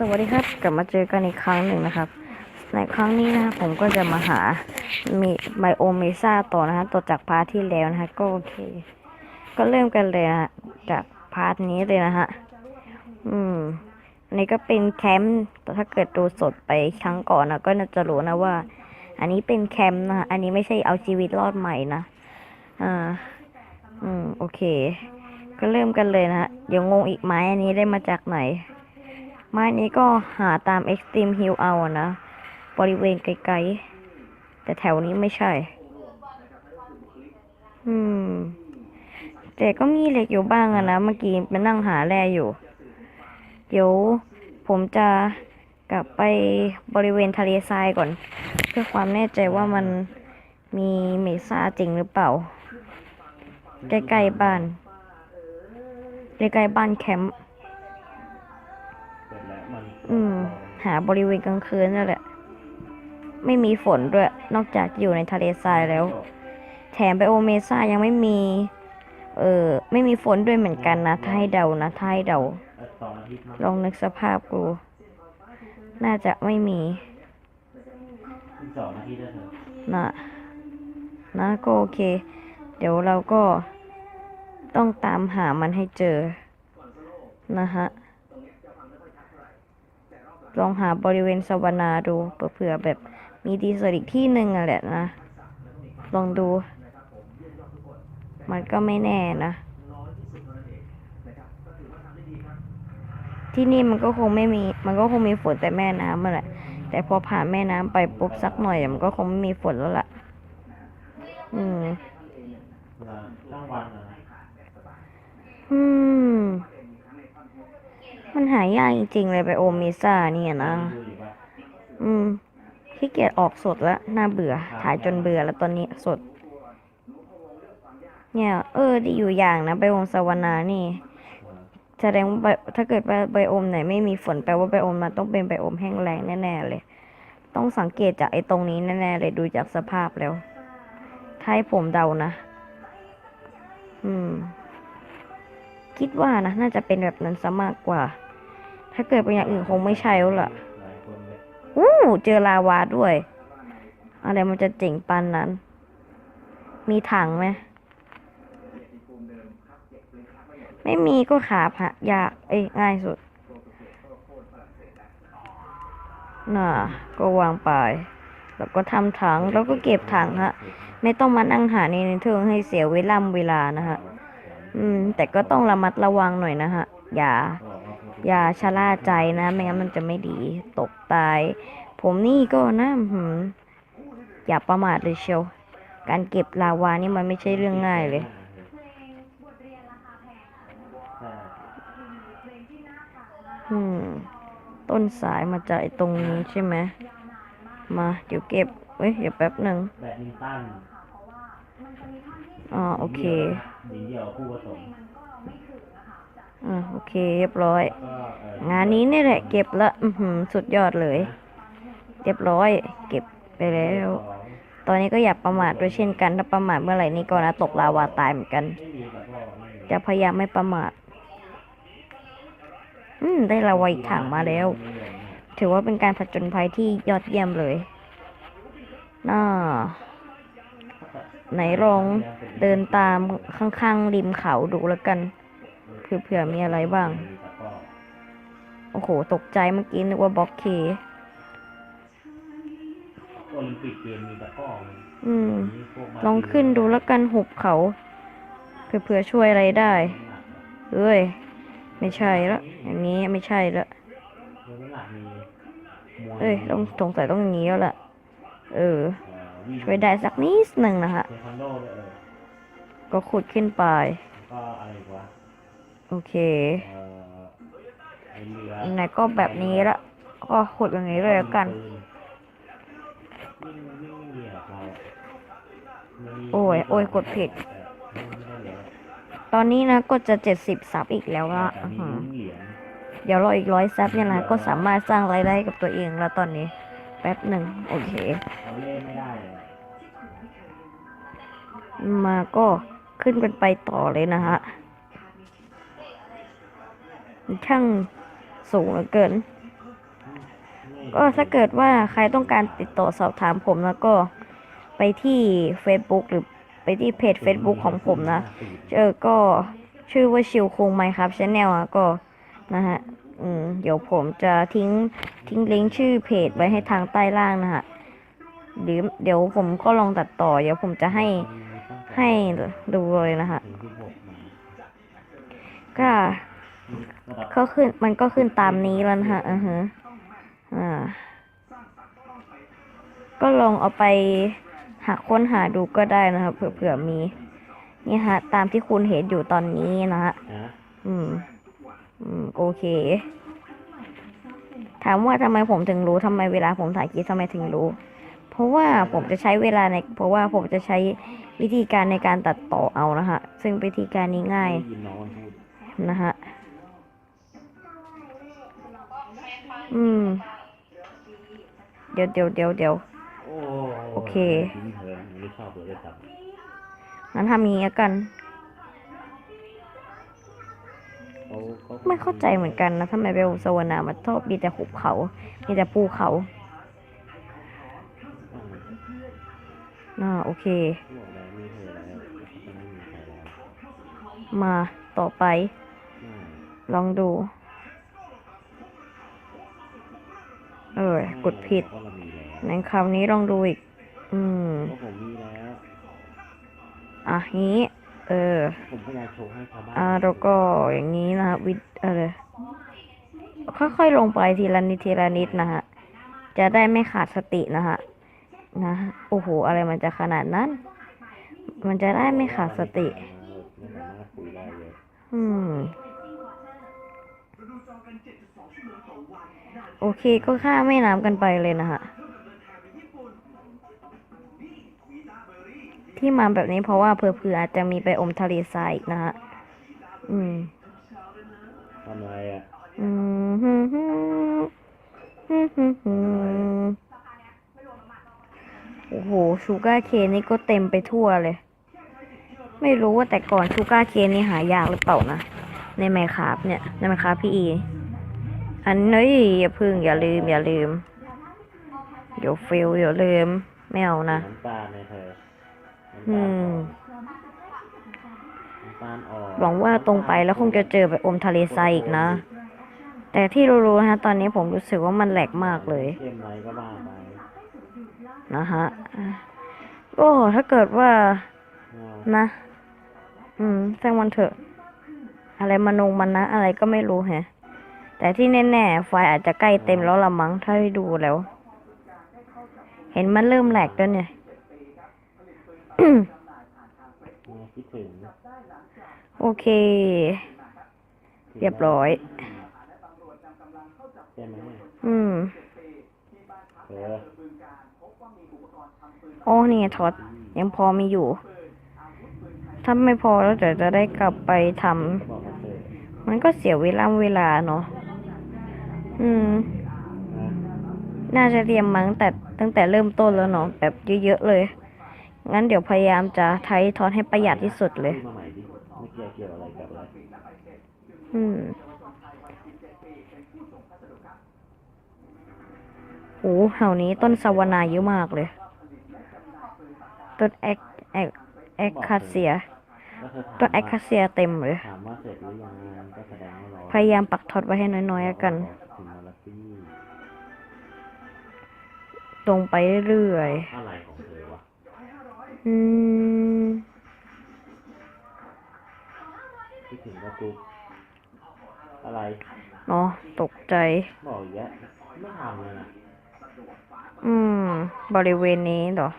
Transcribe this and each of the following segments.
สวัสดีครับกลับมาเจอกันอีกครั้งหนึ่งนะครับ ในครั้งนี้นะครับผมก็จะมาหามีไบโอเมซ่าต่อนะฮะต่อจากพาร์ทที่แล้วนะฮะก็โอเค ก็เริ่มกันเลยนะฮะจากพาร์ทนี้เลยนะฮะอืมอันนี้ก็เป็นแคมป์แต่ถ้าเกิดดูสดไปครั้งก่อนนะก็น่าจะรู้นะว่า อันนี้เป็นแคมป์นะอันนี้ไม่ใช่เอาชีวิตรอดใหม่นะอ่าอืมโอเค ก็เริ่มกันเลยนะฮะเดี๋ยวงงอีกไม้อันนี้ได้มาจากไหน ไม้นี้ก็หาตาม Extreme Hill เอาอะนะ บริเวณไกลๆ แต่แถวนี้ไม่ใช่ อืม แต่ก็มีเหล็กอยู่บ้างอะนะ เมื่อกี้ไปนั่งหาแร่อยู่ เดี๋ยวผมจะกลับไปบริเวณทะเลทรายก่อน เพื่อความแน่ใจว่ามันมีเมซ่าจริงหรือเปล่า ใกล้ๆบ้าน ใกล้ๆบ้านแคมป์ หาบริเวณกลางคืนนั่นแหละ ไม่มีฝนด้วย นอกจากอยู่ในทะเลทรายแล้ว แถมไบโอเมซ่ายังไม่มี เออไม่มีฝนด้วยเหมือนกันนะถ้าให้เดานะถ้าให้เดา ลองนึกสภาพกู น่าจะไม่มีนะนะก็โอเค เดี๋ยวเราก็ต้องตามหามันให้เจอ นะฮะ ลองหาบริเวณสวนาดูเผื่อๆแบบมีดีเซอร์อีกที่หนึ่งอะแหละนะ ลองดู มันก็ไม่แน่นะ ที่นี่มันก็คงไม่มี มันก็คงมีฝนแต่แม่น้ำมาแหละ แต่พอผ่านแม่น้ำไปปุ๊บสักหน่อยเดี๋ยวมันก็คงไม่มีฝนแล้วล่ะ อืมเวลาตั้งวันนะอืม มันหายากจริงๆเลยไปโอเมซ่าเนี่ยนะ อืมขี้เกียจออกสดแล้วน่าเบื่อ ถ่ายจนเบื่อแล้วตอนนี้สด เนี่ย เออดีอยู่อย่างนะไบโอมสวนานี่ แสดงว่าไบถ้าเกิดไบโอมไหนไม่มีฝนแปลว่าไบโอมมันต้องเป็นไบโอมแห้งแล้งแน่ๆเลย ต้องสังเกตจากไอ้ตรงนี้แน่ๆเลยดูจากสภาพแล้วถ้าให้ผมเดานะ อืม คิดว่านะ น่าจะเป็นแบบนั้นซะมากกว่า ถ้าเกิดเป็นอย่างอื่นคงไม่ใช่แล้วล่ะหลายคนเลยอู้เจอลาวาด้วย อะไรมันจะเจ๋งปานนั้น มีถังไหม ไม่มีก็ขาผะยากเอ้ยง่ายสุด น่ะ ก็วางไป แล้วก็ทำถัง แล้วก็เก็บถังฮะ ไม่ต้องมานั่งหาในเทิงให้เสียเวลาเวลานะฮะ อืม แต่ก็ต้องระมัดระวังหน่อยนะฮะ อย่าบ อกว่าพูดอย่าชะล่าใจนะ ไม่งั้นมันจะไม่ดีตกตาย ผมนี่ก็นะหืมอย่าประมาทเลยเชียว การเก็บลาวานี่มันไม่ใช่เรื่องง่ายเลยใช่อืม ต้นสายมาจากไอ้ตรงนี้ใช่ไหม มา เดี๋ยวเก็บ เว้ย เดี๋ยวแป๊บหนึ่งแบดมินตันอ่าโอเคดีเดียวคู่ผสม อ่าโอเคเรียบร้อยก็เอองานนี้นี่แหละเก็บละอือหือสุดยอดเลย เรียบร้อย เก็บไปแล้วสองตอนนี้ก็อย่าประมาทด้วยเช่นกัน ถ้าประมาทเมื่อไหร่นี่ก็นะตกลาวาตายเหมือนกันไม่มีแบบพ่อไม่มีจะพยายามไม่ประมาท อืม ได้ลาวาอีกถังมาแล้วไม่มีอะไรเนี่ยถือว่าเป็นการผจญภัยที่ยอดเยี่ยมเลยน่าไหนลองเดินตามข้างๆริมเขาดูแล้วกัน คือเผื่อมีอะไรบ้าง โอ้โห ตกใจเมื่อกี้นึกว่าบล็อกเคโอลิมปิกเกมมีตะก้ออืม ลองขึ้นดูแล้วกันหุบเขา เผื่อช่วยอะไรได้เอ้ย ไม่ใช่ละอย่างนี้ไม่ใช่ละเอ้ยต้องสงสัยต้องอย่างนี้แล้วล่ะ เออ ช่วยได้สักนิดหนึ่งนะฮะ ก็ขุดขึ้นไปก็อะไรวะ โอเคเอ่อไอเรือไหนก็แบบนี้ละก็ขุดอย่างนี้เลยแล้วกันวิ่งวิ่งเหยียบเรามันมีโอ้ยโอ้ยกดผิด แต่ไม่ได้เลยตอนนี้นะก็จะเจ็ดสิบซับอีกแล้วละแต่อื้อมีหือลุ้นเหรียญเดี๋ยวรออีกร้อยซับเนี่ยนะก็สามารถสร้างรายได้ให้กับตัวเองแล้วตอนนี้ แป๊บหนึ่งโอเค เราเล่นไม่ได้เลย มาก็ขึ้นกันไปต่อเลยนะฮะ ช่างสูงเหลือเกิน ก็ถ้าเกิดว่าใครต้องการติดต่อสอบถามผมแล้วก็ไปที่ Facebook หรือไปที่เพจ Facebook ของผมนะเจอก็ชื่อว่าชิวคุงไมครับชาแนลอะก็นะฮะอืมเดี๋ยวผมจะทิ้งทิ้งลิงก์ชื่อเพจไว้ให้ทางใต้ล่างนะฮะหรือเดี๋ยวผมก็ลองตัดต่อ เดี๋ยวผมจะให้ให้ดูเลยนะฮะถึงที่หกมา ก็ระดับก็ขึ้นมันก็ขึ้นตามนี้แล้วนะฮะอือฮะอ่า ก็ลองเอาไปหาค้นหาดูก็ได้นะครับเผื่อๆมี นี่ฮะ ตามที่คุณเห็นอยู่ตอนนี้นะฮะนะอืม อืม โอเค ถามว่าทำไมผมถึงรู้ทำไมเวลาผมถ่ายคลิปทำไมถึงรู้ เพราะว่าผมจะใช้เวลาใน เพราะว่าผมจะใช้วิธีการในการตัดต่อเอานะฮะ ซึ่งวิธีการนี้ง่ายได้ยินน้องมันพูดนะฮะ อืม เดี๋ยวเดี๋ยวเดี๋ยวเดี๋ยว โอ้โอเคทิ้งเธอไม่ชอบเลยด้วยซ้งั้นทำอย่างนี้แล้วกันำเขาเขาไม่เข้าใจเหมือนกันนะทำไมเบลสวนามันชอบมีแต่หุบเขา มีแต่ภูเขาอ่าอ่าโอเคบอกแล้วมีเธอแล้วเขาจะไม่มีใครแล้วมาต่อไปไม่ลองดู เออ กดผิดเพราะเรามีแล้วในคราวนี้ลองดูอีก อืมเพราะผมมีแล้วอะงี้เออผมพยายามโชว์ให้ชาวบ้านอ่าแล้วก็อย่างนี้นะฮะวิดอะไรค่อยๆลงไปทีละนิดทีละนิดนะฮะ จะได้ไม่ขาดสตินะฮะ นะฮะโอ้โห อะไรมันจะขนาดนั้น มันจะได้ไม่ขาดสติไม่สามารถคุยได้เลยอืม โอเคก็ข้ามแม่น้ำกันไปเลยนะฮะที่มาแบบนี้เพราะว่าเผื่อๆอาจจะมีไปอมทะเลทรายอีกนะฮะ อืมทำอะไรอะ อืมฮึ่มฮึ่มฮึ่มฮึ่มฮึ่มโอ้โหชูการ์เคนนี่ก็เต็มไปทั่วเลย ไม่รู้ว่าแต่ก่อนชูการ์เคนนี่หายากหรือเปล่านะ ในไมค์คราฟเนี่ย ในไมค์คราฟพี่อี อันนี้อย่าพึ่งอย่าลืม อย่าลืมเดี๋ยวฟิลเดี๋ยวลืม ไม่เอานะ น้ำตาลในเธออืมน้ำตาลออกหวังว่าตรงไปแล้วคงจะเจอแบบอมทะเลทรายอีกนะ แต่ที่รู้ๆนะฮะ ตอนนี้ผมรู้สึกว่ามันแหลกมากเลย เค็มไรก็ว่าไปนะฮะอะโอ้ถ้าเกิดว่าเอานะ อืมแจ้งมันเถอะ อะไรมานงมันนะ อะไรก็ไม่รู้แฮะ แต่ที่แน่ๆไฟอาจจะใกล้เต็มแล้วละมั้งถ้าได้ดูแล้ว เห็นมันเริ่มแหลกแล้วเนี่ยเอาคิดถึงโอเค เรียบร้อยใช่ไหมอืมเออโอ้นี่ไงท็อตยังพอมีอยู่ ถ้าไม่พอแล้วเดี๋ยวจะได้กลับไปทำก็บอกมาเถอะมันก็เสียเวลาเวลาเนาะ อืมนะน่าจะเตรียมมาตั้งแต่ตั้งแต่เริ่มต้นแล้วเนาะแบบเยอะๆเลย งั้นเดี๋ยวพยายามจะไทยทอนให้ประหยัดที่สุดเลยพูดมาใหม่ดิไม่เกี่ยวเกี่ยวอะไรกับอะไรอืมโอ้แถวนี้ต้นสวนาเยอะมากเลย ต้นแอคแอคแอคคาเซีย ก็เธอถามต้นแอคคาเซียเต็มเลย ถามว่าเสร็จหรือยังก็แสดงว่ารอ พยายามปักท็อตไว้ให้น้อยๆแล้วกัน ตรงไปเรื่อยอะไรของเธอวะๆอืม คิดถึงกระจุกอะไรเนาะตกใจ บอกอีกแล้วไม่ทำเลยนะอืม บริเวณนี้เหรอ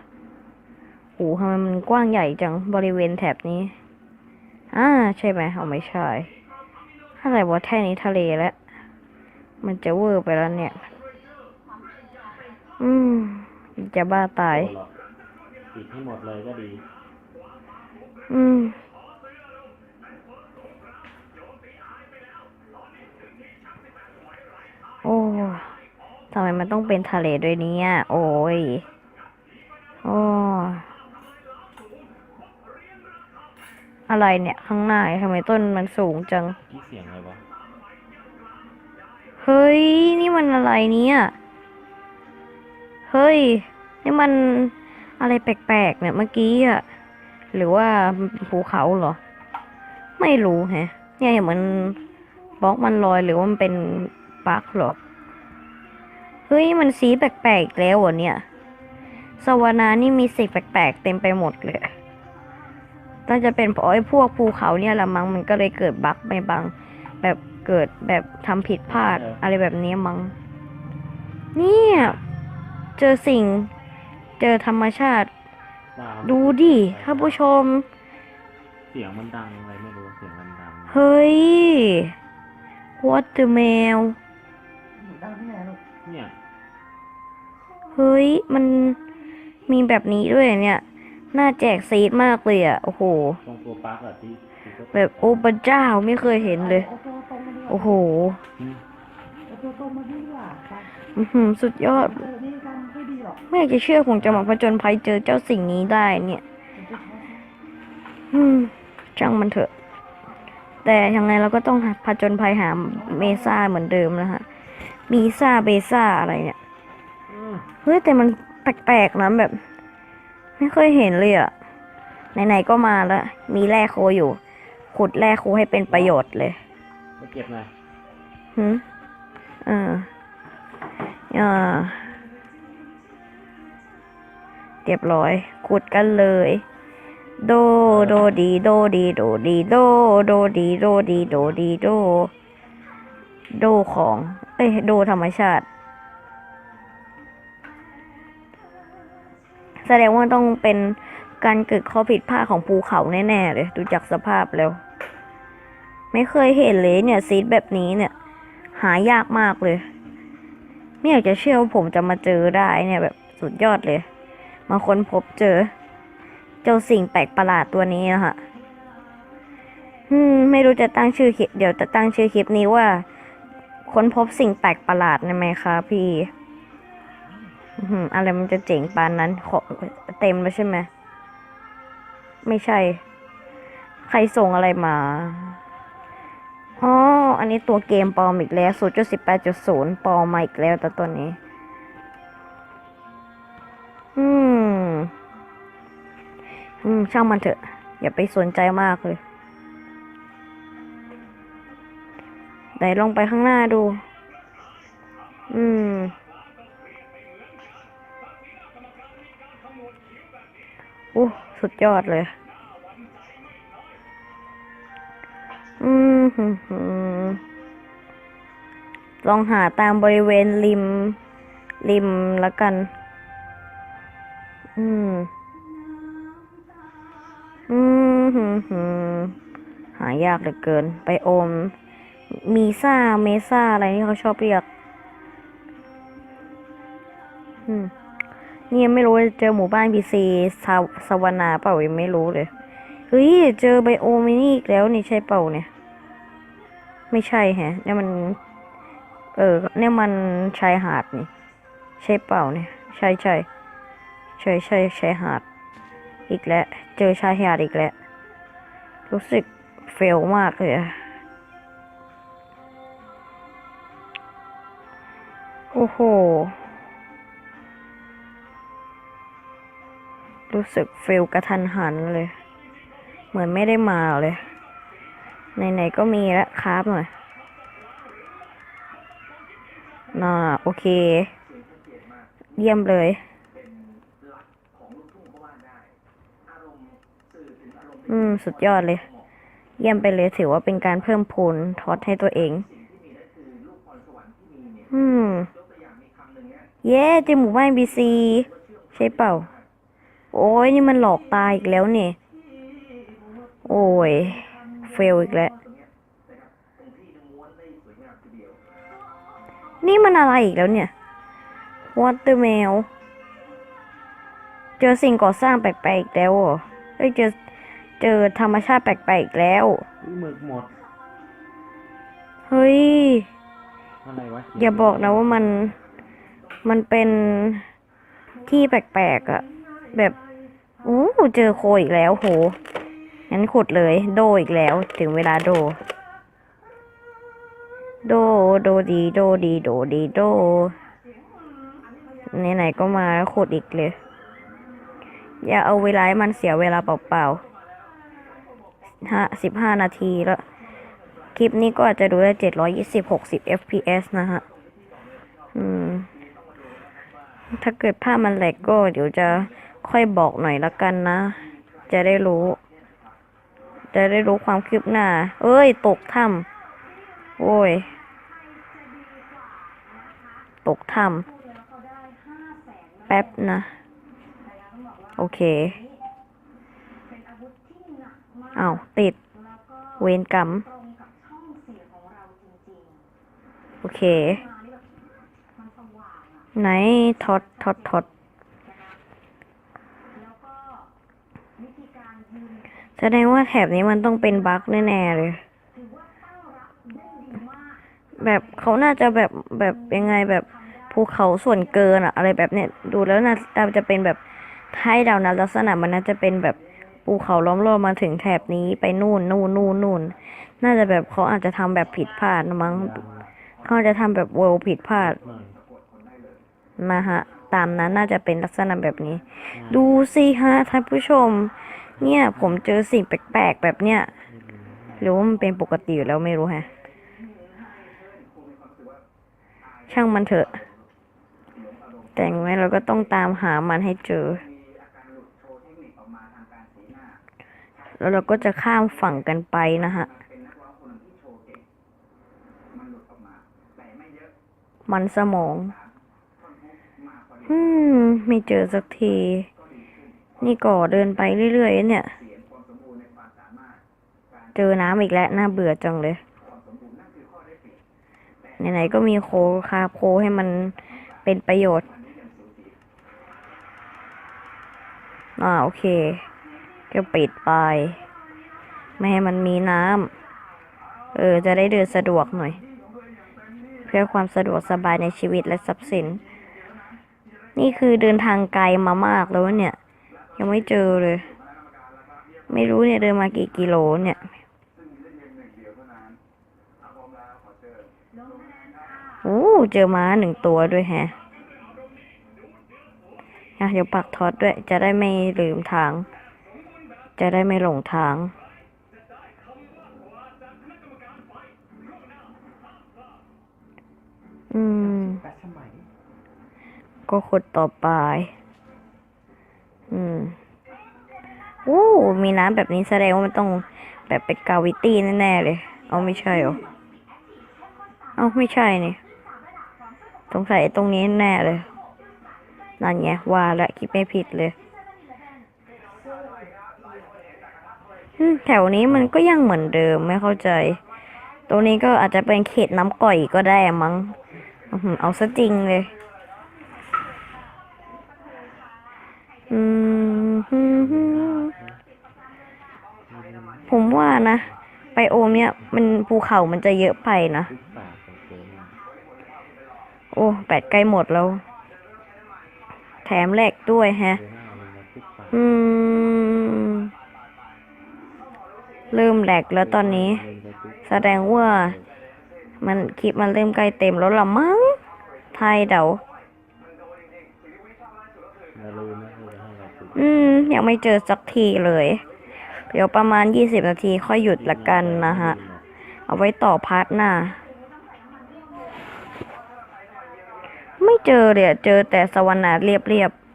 โอ้ทำไมมันกว้างใหญ่จัง บริเวณแถบนี้ อ่า ใช่ไหมเอาไม่ใช่อะไรวะแท่นี้ทะเลแล้ว มันจะเวอร์ไปแล้วเนี่ย อืม จะบ้าตายโดนหรอกปิดให้หมดเลยก็ดี อืม โอ้ทำไมมันต้องเป็นทะเลด้วยเนี่ย โอ้ย โอ้ อะไรเนี่ยข้างหน้าทำไมต้นมันสูงจัง ที่เสียงอะไรวะเฮ้ย นี่มันอะไรเนี่ย เฮ้ย นี่มันอะไรแปลกๆเนี่ยเมื่อกี้อะหรือว่าภูเขาเหรอ ไม่รู้แฮะ เนี่ยเหมือนบล็อกมันลอยหรือว่ามันเป็นบั๊กเหรอ เฮ้ยมันสีแปลกๆแล้วเหรอเนี่ย สวนานี่มีสิ่งแปลกๆเต็มไปหมดเลยน่าจะเป็นเพราะไอ้พวกภูเขาเนี่ยละมั้งมันก็เลยเกิดบั๊กไปบางแบบเกิดแบบทำผิดพลาดอะไรแบบนี้มั้งเนี่ย เจอสิ่ง เจอธรรมชาติตามดูดิท่านผู้ชม เสียงมันดังอะไรไม่รู้เสียงมันดังเฮ้ย what the mail เนี่ยเฮ้ย มันมีแบบนี้ด้วยเหรอเนี่ย น่าแจกซีดมากเลยอะ โอ้โห ตรงตัวปลั๊กอะที่ที่ก็แบบโอ้พระเจ้าไม่เคยเห็นเลย โอ้โห อืมอื้อหือสุ ดยอดไม่อยากจะเชื่อผมจะมาผจญภัยเจอเจ้าสิ่งนี้ได้เนี่ย อืมช่างมันเถอะ แต่ยังไงเราก็ต้องหาผจญภัยหาเมซ่าเหมือนเดิมนะฮะมีซ่าเบซ่าอะไรเนี่ยอืมเฮ้ยแต่มันแปลกๆนะแบบ ไม่เคยเห็นเลยอะไหนๆก็มาแล้ว มีแร่โคอยู่ ขุดแร่โคให้เป็นประโยชน์เลยมาเก็บหน่อยหืมอ่าอ่า เรียบร้อยขุดกันเลย โดโดดีโดดีโดดีโดโดดีโดดีโดดีโดโดของ เอ้ยโดธรรมชาติ แสดงว่าต้องเป็นการเกิดข้อผิดพลาดของภูเขาแน่ๆเลย ดูจากสภาพแล้ว ไม่เคยเห็นเลยเนี่ยซีดแบบนี้เนี่ย หายากมากเลย ไม่อยากจะเชื่อว่าผมจะมาเจอได้เนี่ยแบบสุดยอดเลย มาค้นพบเจอ เจ้าสิ่งแปลกประหลาดตัวนี้นะฮะอืม ไม่รู้จะตั้งชื่อคลิป เดี๋ยวจะตั้งชื่อคลิปนี้ว่า ค้นพบสิ่งแปลกประหลาดได้ไหมคะพี่อื้อหืออะไรมันจะเจ๋งปานนั้นขอเต็มแล้วใช่ไหม ไม่ใช่ ใครส่งอะไรมา อ๋อ อันนี้ตัวเกมปลอมอีกแล้ว 0.18.0 ปลอมมาอีกแล้วแต่ตัวนี้ อืม ช่างมันเถอะ อย่าไปสนใจมากเลยไหนลองไปข้างหน้าดู อืม อู้สุดยอดเลย อืมหืมหืมลองหาตามบริเวณริม ริมแล้วกัน อืม อืมหืมหืมหายากเหลือเกิน ไปโอม มีซ่าเมซ่าอะไรที่เขาชอบเรียกนี่ยังไม่รู้เจอหมู่บ้านพีซีสาสวนาเปล่ายังไม่รู้เลย เฮ้ย เจอไบโอมินี่อีกแล้วนี่ใช่เปล่าเนี่ย ไม่ใช่แฮะเนี่ยมัน เออเนี่ยมันชายหาดนี่ ใช่เปล่าเนี่ย ใช่ใช่ใช่ใช่ชายหาด อีกแล้ว เจอชายหาดอีกแล้ว รู้สึกเฟลมากเลยอะโอ้โห รู้สึกเฟลกระทันหันเลย เหมือนไม่ได้มาเลย ไหนๆก็มีแล้วครับหน่อย น่า โอเค เยี่ยมเลย อืม สุดยอดเลย เยี่ยมไปเลยถือว่าเป็นการเพิ่มพูนทอดให้ตัวเอง อืม เย้เจอหมู่บ้านบีซีใช่เปล่า โอ้ยนี่มันหลอกตายอีกแล้วเนี่ย โอ้ย เฟลอีกแล้ว นี่มันอะไรอีกแล้วเนี่ย Watermail เจอสิ่งก่อสร้างแปลกๆอีกแล้วเหรอเอ้ยเจอ เจอธรรมชาติแปลกๆอีกแล้วอุ๊ยหมึกหมด เฮ้ย อะไรวะอย่าบอกนะว่ามัน มันเป็นที่แปลกๆอะแบบอู้เจอโคอีกแล้วโห งั้นขุดเลย โดอีกแล้ว ถึงเวลาโด โด โดดี โดดี โดดีโดไหนๆก็มาแล้วขุดอีกเลย อย่าเอาเวลาให้มันเสียเวลาเปล่าๆ ห้าสิบห้านาทีแล้ว คลิปนี้ก็อาจจะดูได้เจ็ดร้อยยี่สิบหกสิบ fps นะฮะ อืม ถ้าเกิดภาพมันแหลกก็ เดี๋ยวจะค่อยบอกหน่อยละกันนะ จะได้รู้ จะได้รู้ความคืบหน้า เอ้ย ตกถ้ำโอ้ย ตกถ้ำแป๊บนะ โอเค อ้าวติด เวรกรรม โอเค ไหนทอดทอดทอดแสดงว่าแถบนี้มันต้องเป็นบั๊กแน่ๆเลย แบบเขาน่าจะแบบแบบยังไงแบบภูเขาส่วนเกินอะอะไรแบบเนี้ยดูแล้วน่าจะเป็นแบบให้เดานะลักษณะมันน่าจะเป็นแบบ ภูเขาล้อมรอบมาถึงแถบนี้ไปนู่นนู่นนู่นนู่นน่าจะแบบเขาอาจจะทำแบบผิดพลาดมั้งเขาอาจจะทำแบบเวลผิดพลาดนะฮะตามนั้นน่าจะเป็นลักษณะแบบนี้ ดูสิฮะท่านผู้ชม เนี่ยผมเจอสิ่งแปลกๆแบบเนี้ยหรือว่ามันเป็นปกติอยู่แล้วไม่รู้ฮะ ช่างมันเถอะ แต่งไรเราก็ต้องตามหามันให้เจอ แล้วเราก็จะข้ามฝั่งกันไปนะฮะ มันสมอง อืม ไม่เจอสักที นี่ก่อเดินไปเรื่อยๆเนี่ย เจอน้ำอีกแล้วน่าเบื่อจังเลย ไหนๆก็มีโคคาโคให้มันเป็นประโยชน์ อ่า โอเค ก็ปิดไป ไม่ให้มันมีน้ำเออ จะได้เดินสะดวกหน่อย เพื่อความสะดวกสบายในชีวิตและทรัพย์สิน นี่คือเดินทางไกลมามากแล้วเนี่ย ยังไม่เจอเลย ไม่รู้เนี่ยเดินมากี่กิโลเนี่ยโอ้เจอม้าหนึ่งตัวด้วยแฮะอ่เดี๋ยวปักทอตด้วย จะได้ไม่ลืมทาง จะได้ไม่หลงทาง อืม ก็ขุดต่อไป อืมโอ้มีน้ำแบบนี้แสดงว่ามันต้องแบบเป็นกาวิตี้แน่ๆเลย เอาไม่ใช่เหรอ เอาไม่ใช่นี่สงสัยตรงนี้แน่เลย นั่นไงว่าและคิดไม่ผิดเลยอืม แถวนี้มันก็ยังเหมือนเดิมไม่เข้าใจ ตรงนี้ก็อาจจะเป็นเขตน้ำก่อยก็ได้มั้งอื้อหือเอาซะจริงเลยอืมฮึ่มฮึ่มผมว่านะ ไปโอมเนี่ยมันภูเขามันจะเยอะไปนะทุกป่าของเกมโอ้ แปดใกล้หมดแล้ว แถมแลกด้วยแฮะเจอหน้ามันมาทุกป่า อืม เริ่มแหลกแล้วตอนนี้ แสดงว่า มันคลิปมันเริ่มใกล้เต็มแล้วละมั้งไทยเดาอืม ยังไม่เจอสักทีเลย เดี๋ยวประมาณยี่สิบนาทีค่อยหยุดละกันนะฮะ เอาไว้ต่อพาร์ทหน้า ไม่เจอเลยเจอแต่สวรรค์เรียบเ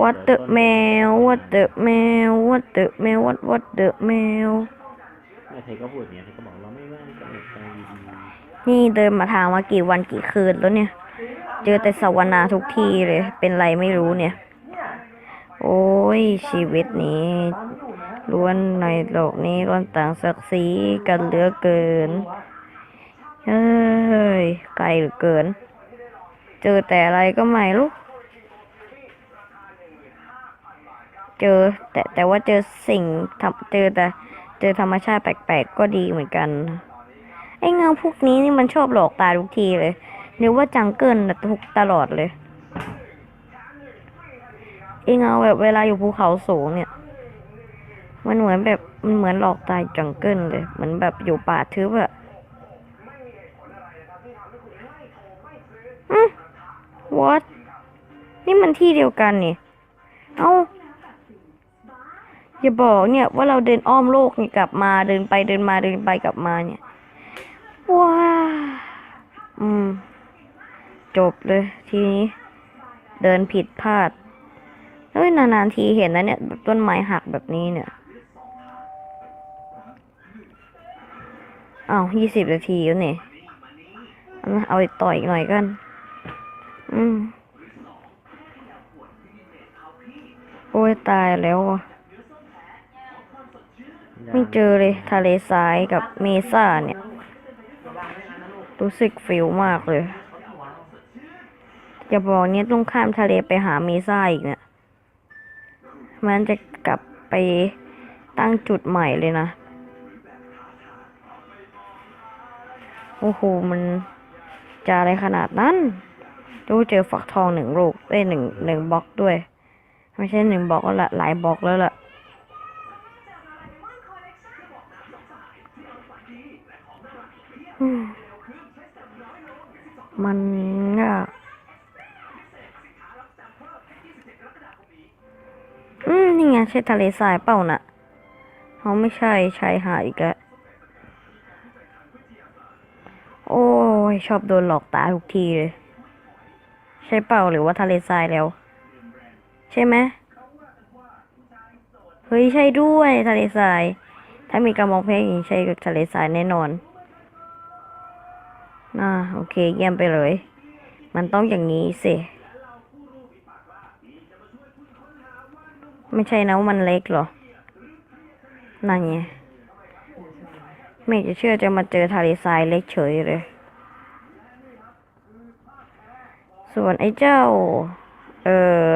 what the แมว what the แมว what the แมว what what the แมวเนี่ยเธอก็พูดอย่างเงี้ยเธอก็บอกเราไม่ว่างก็เน็ตใจดีนี่เดินมาทางมากี่วันกี่คืนแล้วเนี่ย เจอแต่สวรรค์ทุกทีเลย เป็นไรไม่รู้เนี่ย โอ้ยชีวิตนี้ล้วนในโลกนี้ล้วนต่างศักดิ์ศรีกันเหลือเกิน เฮ้ยไกลเหลือเกิน เจอแต่อะไรก็ไม่รู้ เจอ แต่แต่ว่าเจอสิ่งทำเจอแต่เจอธรรมชาติแปลกๆก็ดีเหมือนกัน ไอ้เงาพวกนี้นี่มันชอบหลอกตาทุกทีเลยหรือว่าจังเกิลน่ะทุกตลอดเลยไอ้เงาแบบเวลาอยู่ภูเขาสูงเนี่ย มันเหมือนแบบมันเหมือนหลอกตายจังเกิลเลยเหมือนแบบอยู่ป่าทึบอะอืม what นี่มันที่เดียวกันนี่ เอ้า อย่าบอกเนี่ยว่าเราเดินอ้อมโลกนี่กลับมาเดินไปเดินมาเดินไปกลับมาเนี่ยว้าอืม จบเลย ทีนี้ เดินผิดพลาดเฮ้ยนานๆทีเห็นนะเนี่ยต้นไม้หักแบบนี้เนี่ยอ้าวยี่สิบนาทีแล้วเนี่ยเอามาเอาอีกต่ออีกหน่อยกัน อืม โอ้ยตายแล้วอะ ไม่เจอเลยทะเลทรายกับเมซ่าเนี่ย รู้สึกฟิลมากเลยอย่าบอกเนี่ยต้องข้ามทะเลไปหาเมซ่าอีกเนี่ย มันจะกลับไปตั้งจุดใหม่เลยนะ โอ้โห มันจะอะไรขนาดนั้น ดูเจอฝักทองหนึ่งลูกเอ้ยหนึ่งหนึ่งบล็อกด้วย ไม่ใช่หนึ่งบล็อกแล้วละหลายบล็อกแล้วล่ะ มันยากอืม นี่ไงใช่ทะเลทรายเปล่าน่ะเขาไม่ใช่ชายหาดอีกแล้ว โอ้ย ชอบโดนหลอกตาทุกทีเลย ใช่เปล่าหรือว่าทะเลทรายแล้ว ใช่ไหมเฮ้ย ใช่ด้วยทะเลทราย ถ้ามีการมองเพลงอย่างนี้ใช่ทะเลทรายแน่นอน น่าโอเคเยี่ยมไปเลย มันต้องอย่างนี้สิ ไม่ใช่นะว่ามันเล็กหรอ นั่นไงไม่อยากจะเชื่อจะมาเจอทะเลทรายเล็กเฉยเลย ส่วนไอ้เจ้า เออ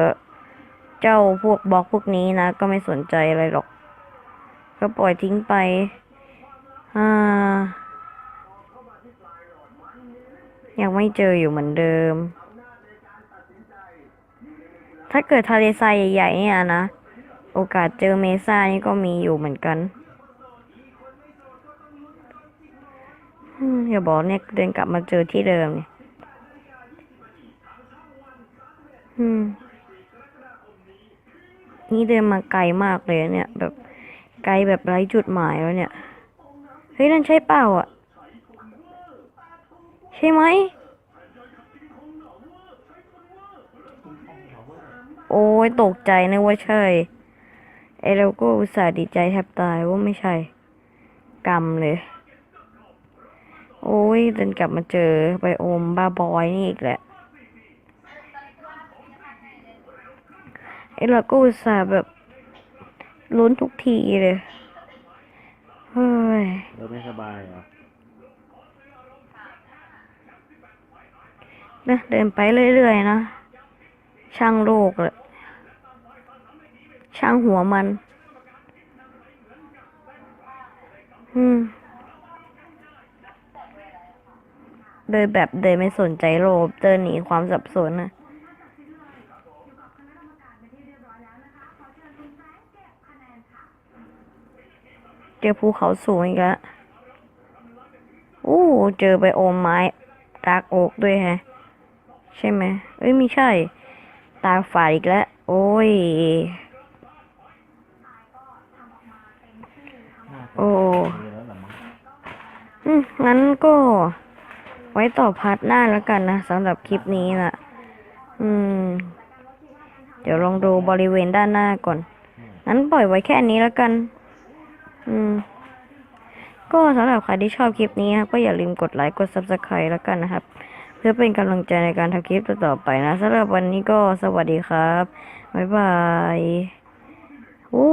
เจ้าพวกบล็อกพวกนี้นะ ก็ไม่สนใจอะไรหรอก ก็ปล่อยทิ้งไป อ่า ยังไม่เจออยู่เหมือนเดิม ถ้าเกิดทะเลทรายใหญ่ๆเนี่ยนะ โอกาสเจอเมซ่านี่ก็มีอยู่เหมือนกันอย่าบอกเนี่ยเดินกลับมาเจอที่เดิมเนี่ยอืมนี่เดินมาไกลมากเลยเนี่ย แบบไกลแบบไร้จุดหมายแล้วเนี่ย เฮ้ย นั่นใช่เปล่าอะ ใช่ไหม โอ้ยตกใจนึกว่าใช่ ไอเราก็อุตส่าห์ดีใจแทบตายว่าไม่ใช่ กรรมเลย โอ้ยเดินกลับมาเจอไบโอมบ้าบอยนี่อีกแหละไอเราก็อุตส่าห์แบบลุ้นทุกทีเลย เฮ้ย เราไม่สบายเหรอ นะเดินไปเรื่อยๆนะ ช่างโลกเลยช่างหัวมัน อืมเดินแบบเดินไม่สนใจโลกเดินหนีความสับสนนะเจอภูเขาสูงอีกแล้วอู้เจอไบโอมไม้ดากโอกด้วยแฮะ ใช่ไหมเอ้ยไม่ใช่ ตาฝาดอีกแล้ว โอ้ย โอืมงั้นก็ ไว้ต่อพาร์ทหน้าแล้วกันนะสำหรับคลิปนี้นะอืม เดี๋ยวลองดูบริเวณด้านหน้าก่อน งั้นปล่อยไว้แค่นี้แล้วกัน อืมก็สำหรับใครที่ชอบคลิปนี้นะครับก็อย่าลืมกดไลค์กด subscribe แล้วกันนะครับ พื่อเป็นกำลังใจในการทำคลิปต่อๆไปนะสำหรับวันนี้ก็สวัสดีครับ บ๊ายบาย โอ้